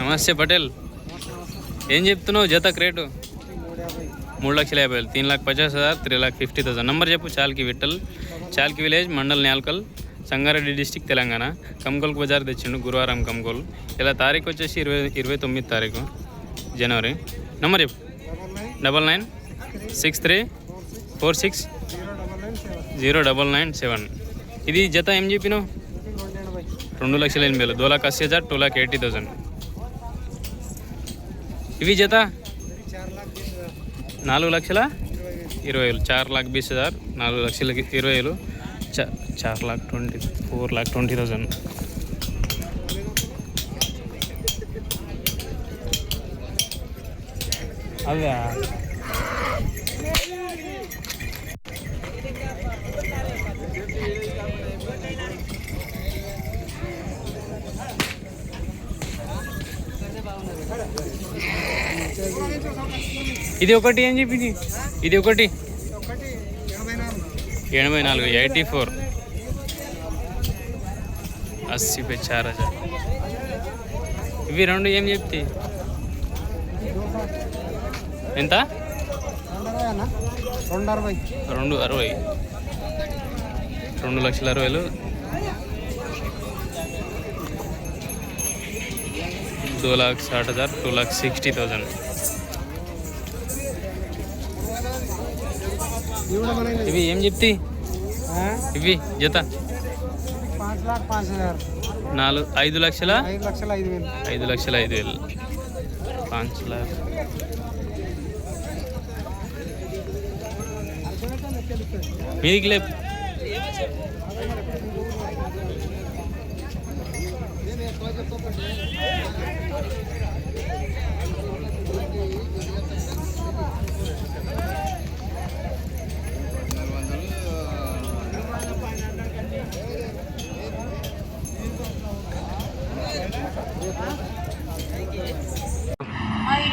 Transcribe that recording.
నమస్తే పటేల్. ఏం చెప్తున్నావు జత రేటు? మూడు లక్షల యాభై వేలు. తీన్ లాక్ పచాస్ హజార్ three lakh fifty thousand number చెప్పు చాల్కి విట్టల్ చాల్కి విలేజ్ మండల్ నేల్కల్ సంగారెడ్డి డిస్టిక్ తెలంగాణ. కమ్కోల్ బజార్ తెచ్చిండు గురువారం కమ్కోల్ ఇలా తారీఖు వచ్చేసి ఇరవై ఇరవై తొమ్మిది తారీఖు జనవరి. నంబర్ చెప్పు. Double nine six three four six zero double nine seven ఇది జత ఏం చెప్పినావు? రెండు లక్షల ఎనిమిది వేలు. దో లాక్ అస్సీ హజార్ టూ లాక్ ఎయిటీ థౌసండ్ ఇవి జత? నాలుగు లక్షల? ఇరవై వేలు. చార్ లాక్ బీస్ హజార్ నాలుగు లక్షలకి ఇరవై వేలు. చార్ lakh twenty four lakh twenty thousand అదే ఇది ఒకటి ఏం చెప్పింది? ఇది ఒకటి. ఎనభై నాలుగు ఎయిటీ ఫోర్. అస్సీ పై చార్ హజార్ ఇవి రెండు ఏం చెప్తే? ఎంత? రెండు అరవై. రెండు అరవై. రెండు లక్షల అరవైలు. టూ లాక్ సాట్ హజార్ టూ లాక్ సిక్స్టీ థౌజండ్ ఇవి ఏం చెప్తే? ఇవి జత? నాలుగు ఐదు లక్షల? ఐదు లక్షల ఐదు వేలు. ఐదు లక్షల ఐదు వేలు. పాంచ్ లాక్. మీదికి లేపు.